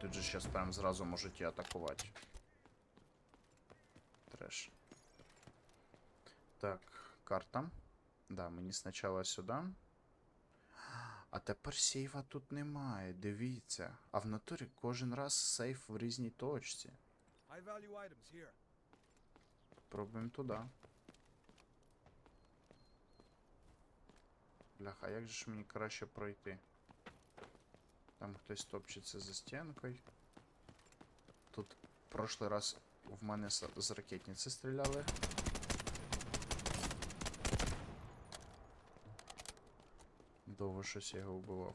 тут же зараз прям зразу можуть і атакувати. Треш. Так, карта. Да, мені спочатку сюди. А тепер сейфа тут немає, дивіться. А в натурі кожен раз сейф в різній точці. Пробуємо туди. Бляха, як же ж мені краще пройти? Там хтось топчеться за стінкою. Тут прошлий раз в мене з, ракетниці стріляли. Довго щось я його вбивав.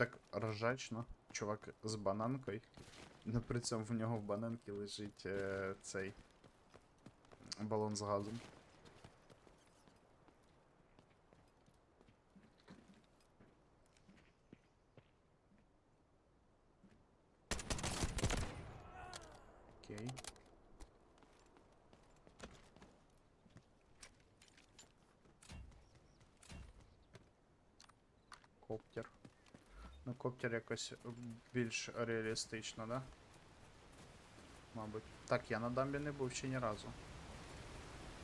Так ржачно. Чувак з бананкою. Ну при цьому в нього в бананці лежить е, цей балон з газом. Окей. Коптер. Ну, коптер якось більш реалістично, да? Мабуть. Так, я на дамбі не був ще ні разу.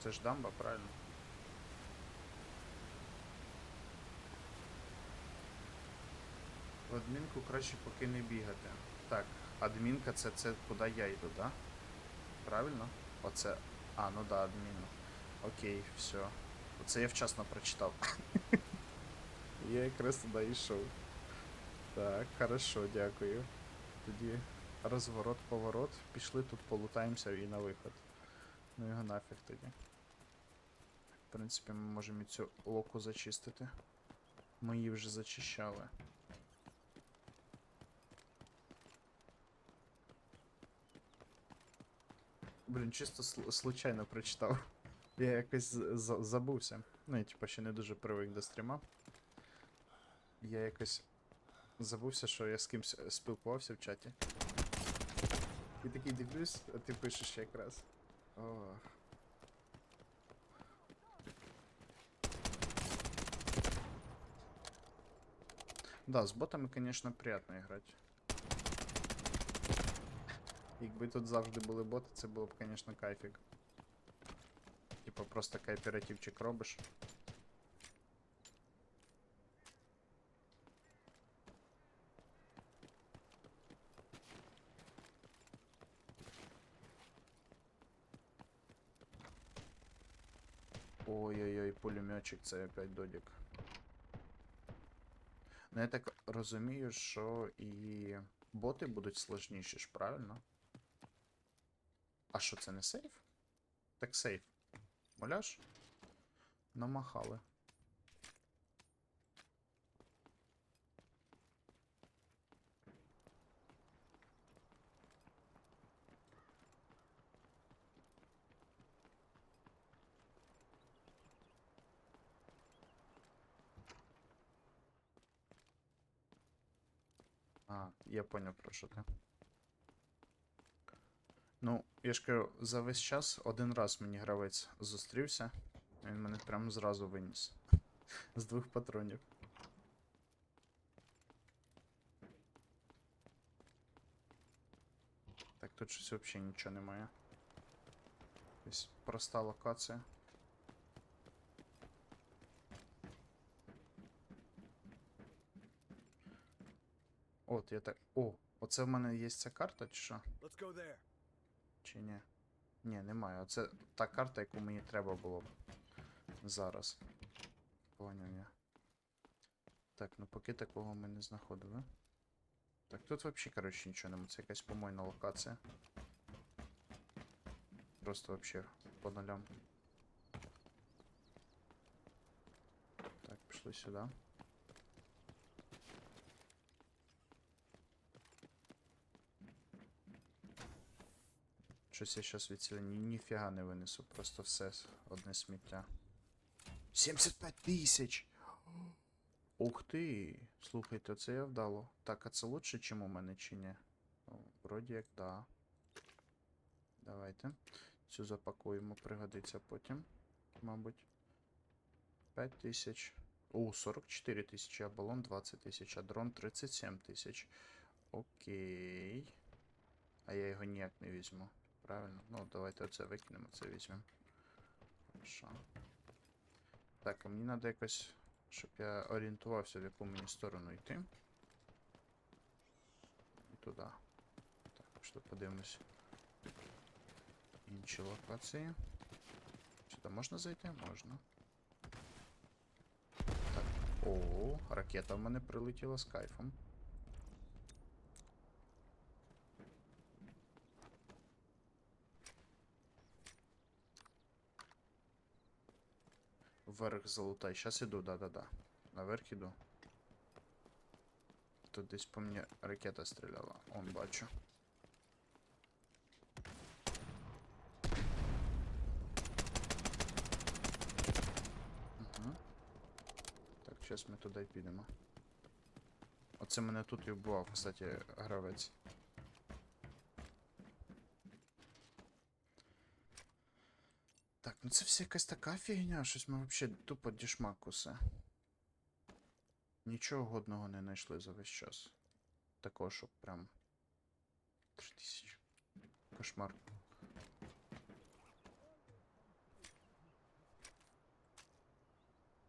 Це ж дамба, правильно? В адмінку краще поки не бігати. Так, адмінка це, це куди я йду, да? Правильно? Оце. А, ну да, адміну. Окей, все. Оце я вчасно прочитав. я якраз туди йшов. Так, хорошо, дякую. Тоді розворот, поворот. Пішли тут полутаємося і на виход. Ну його нафіг тоді. В принципі, ми можемо і цю локу зачистити. Ми її вже зачищали. Блін, чисто сл- случайно прочитав. Я якось забувся. Ну, я типа ще не дуже привик до стріма. Я якось забувся, що я з кимсь е, спілкувався в чаті. І такий дивлюсь, а ти пишеш якраз. Ох. Да, з ботами, конечно, приятно грати. Якби тут завжди були боти, це було б, конечно, кайфік. Типа просто кооперативчик робиш. Ой-ой-ой, пулеметчик, це опять додік. Ну я так розумію, що і боти будуть сложніші ж, правильно? А що це не сейф? Так сейф. Муляж? Намахали. А, я поняв про що ти. Ну, я ж кажу, за весь час один раз мені гравець зустрівся. Він мене прямо зразу виніс. З двох патронів. Так, тут щось взагалі нічого немає. Ось проста локація. От, я так. О, оце в мене є ця карта, чи що? Чи ні? Ні, немає. Оце та карта, яку мені треба було б. Зараз. Поняв я. Так, ну поки такого ми не знаходили. Так, тут взагалі, коротше, нічого немає. Це якась помойна локація. Просто взагалі по нулям. Так, пішли сюди. Щось я щас від ні, ніфіга не винесу, просто все одне сміття. 75 тисяч! Ух ти! Слухайте, це я вдало. Так, а це лучше, чим у мене, чи ні? Вроді як да. Давайте. Цю запакуємо, пригодиться потім, мабуть. 5 тисяч. О, 44 тисячі, а балон 20 тисяч, а дрон 37 тисяч. Окей. А я його ніяк не візьму. Правильно? Ну, давайте оце викинемо, це візьмемо. Хорошо. Так, а мені треба якось, щоб я орієнтувався, в яку мені сторону йти. І туди. Так, що подивимось. Інші локації. Сюди можна зайти? Можна. Так. О, ракета в мене прилетіла з кайфом. Вверх залутай. Сейчас иду, да-да-да. Наверх иду. Тут десь по мне ракета стріляла. Он бачу. Угу. Так, зараз ми туди й підемо. Оце мене тут і вбивав, кстати, гравець. Ну це все якась така фігня, щось ми взагалі тупо дішмак усе. Нічого годного не знайшли за весь час. Такого, щоб прям. 3000. Кошмар.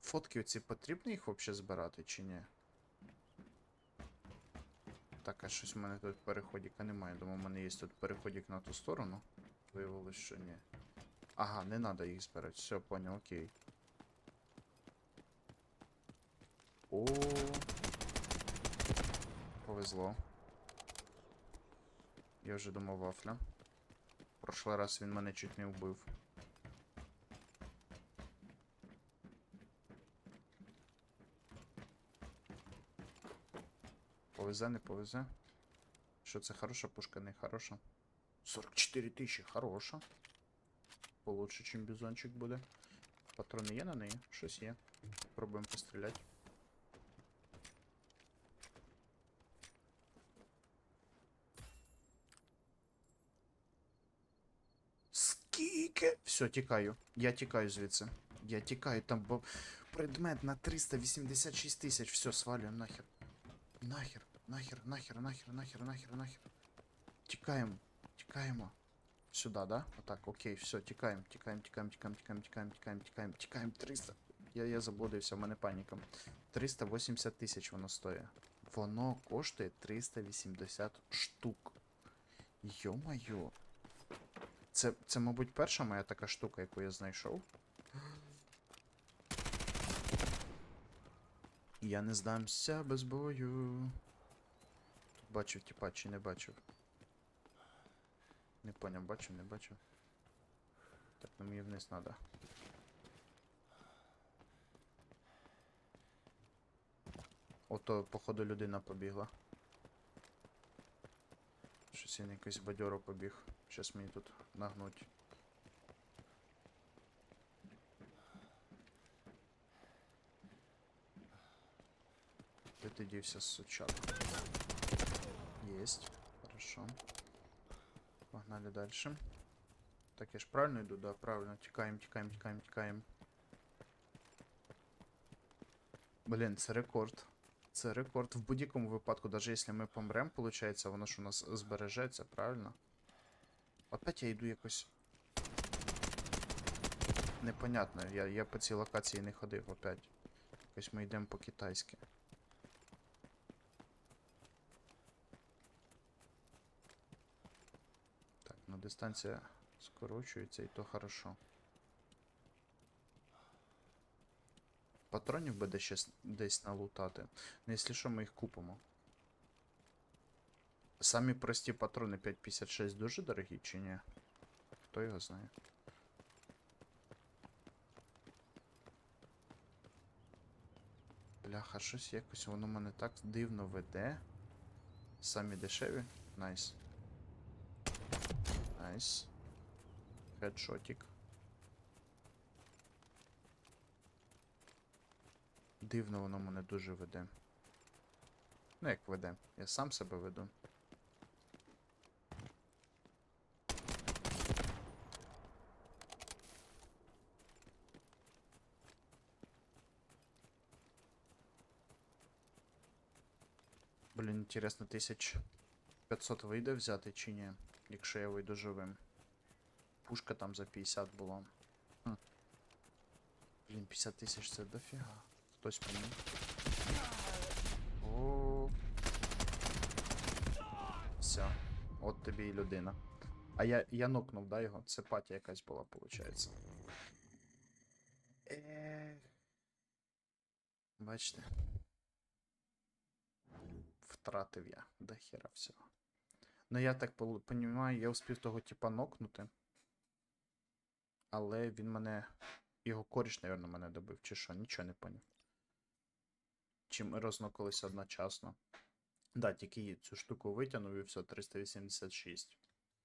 Фотки оці потрібно їх взагалі збирати чи ні? Так, а щось в мене тут переходіка немає. Думаю, у мене є тут переходик на ту сторону. Виявилось, що ні. Ага, не надо їх збирати. Все, понял, окей. О. Повезло. Я вже думав вафля. Прошлий раз він мене чуть не вбив. Повезе, не повезе. Що це хороша пушка, не хороша? 44 тисячі, хороша. Получше, чим бізончик буде. Патрони є на неї? Щось є. Пробуємо постріляти. Скільки? Все, тікаю. Я тікаю звідси. Я тікаю, там бо предмет на 386 тисяч. Все, свалюємо нахер. Нахер, нахер, нахер, нахер, нахер, нахер, нахер. Тікаємо, тікаємо. Сюда, да? Отак, окей, все, тікаємо, тікаємо, тікаємо, тікаємо, тікаємо, тікаємо, тікаємо, тікаємо, тікаємо, 300. Я, я заблудився, в мене паніка. 380 тисяч воно стоїть. Воно коштує 380 штук. Йо-моє. Це, це, мабуть, перша моя така штука, яку я знайшов. Я не здамся без бою. Бачив, типа, чи не бачив. Не поняв, бачив, не бачив. Так, ну мені вниз надо. Ото, походу, людина побігла. Щось він якийсь бадьоро побіг. Щас мені тут нагнуть. Де ти дівся, сучак? Єсть. Хорошо. Погнали дальше. Так, я ж правильно йду, да, правильно. Тікаємо, тікаємо, тікаємо, тікаємо. Блін, це рекорд. Це рекорд в будь-якому випадку, навіть якщо ми помремо, виходить, воно ж у нас збережеться, правильно? Опять я йду якось. Непонятно, я, я по цій локації не ходив опять. Якось ми йдемо по-китайськи. Так, ну дистанція скорочується і то хорошо. Патронів буде ще десь налутати. Ну, якщо що, ми їх купимо. Самі прості патрони 5.56 дуже дорогі чи ні? Хто його знає? Бляха, щось якось воно мене так дивно веде. Самі дешеві. Найс. Найс. Хедшотик. Дивно воно мене дуже веде. Ну як веде? Я сам себе веду. Блін, інтересно, 1500 вийде взяти чи ні, якщо я вийду живим. Пушка там за 50 була. Хм. Блін, 50 тисяч це дофіга. Хтось по мені. О. Все. От тобі і людина. А я, я нокнув, да, його? Це патя якась була, виходить. Бачите. Втратив я до хера всього. Ну я так розумію, я успів того типа нокнути. Але він мене. Його коріш, мабуть, мене добив, чи що, нічого не поняв. Чи ми розноколися одночасно. Да, тільки цю штуку витягнув і все, 386.